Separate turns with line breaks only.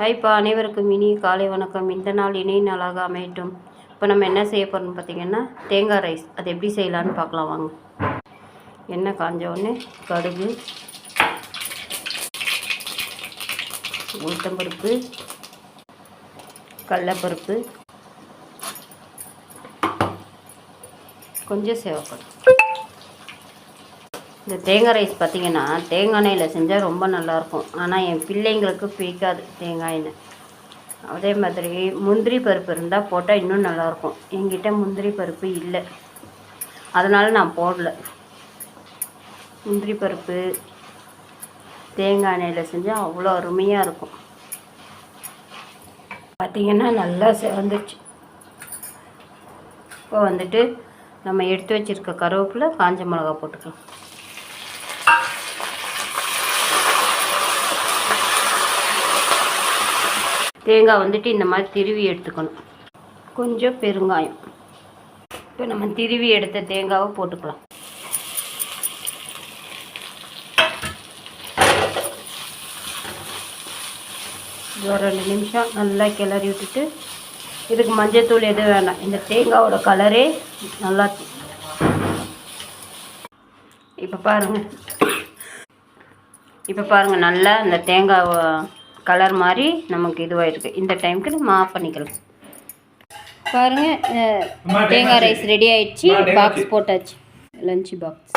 ஹைப்பா அனைவருக்கும் இனி காலை வணக்கம். இந்த நாள் இணைய நாளாக அமையட்டும். இப்போ நம்ம என்ன செய்ய போகிறோம்னு பார்த்திங்கன்னா தேங்காய் ரைஸ். அது எப்படி செய்யலான்னு பார்க்கலாம் வாங்க. எண்ணெய் காஞ்ச உடனே கடுகு உளுத்தம்பருப்பு கடலப்பருப்பு கொஞ்சம் சேவைப்படும் இந்த தேங்காய் ரைஸ் பார்த்தீங்கன்னா தேங்காய் எண்ணெயில் செஞ்சால் ரொம்ப நல்லாயிருக்கும். ஆனால் என் பிள்ளைங்களுக்கு பிடிக்காது தேங்காய் எண்ணெய். அதே மாதிரி முந்திரி பருப்பு இருந்தால் போட்டால் இன்னும் நல்லாயிருக்கும். என்கிட்ட முந்திரி பருப்பு இல்லை. அதனால் நான் போடல. முந்திரி பருப்பு தேங்காய் எண்ணெயில் செஞ்சால் அவ்வளோ அருமையாக இருக்கும். பார்த்திங்கன்னா நல்லா செவந்துச்சு இப்போ வந்துட்டு நம்ம எடுத்து வச்சுருக்க கருவேப்பில் காஞ்ச மிளகா போட்டுக்கலாம். தேங்காய் வந்துட்டு இந்த மாதிரி திருவி எடுத்துக்கணும். கொஞ்சம் பெருங்காயம். இப்போ நம்ம திருவி எடுத்த தேங்காவை போட்டுக்கலாம். ஒரு ரெண்டு நிமிஷம் நல்லா கிளறி விட்டுட்டு இதுக்கு மஞ்சத்தூள் எதுவும் வேணாம் இந்த தேங்காவோட கலரே நல்லா இப்போ பாருங்கள் இப்போ பாருங்கள் நல்லா இந்த தேங்காய் கலர் மாதிரி நமக்கு இதுவாயிருக்கு. இந்த டைமுக்கு நம்ம ஆஃப் பண்ணிக்கலாம். பாருங்கள் தேங்காய் ரைஸ் ரெடி ஆயிடுச்சு. பாக்ஸ் போட்டாச்சு. Lunch box.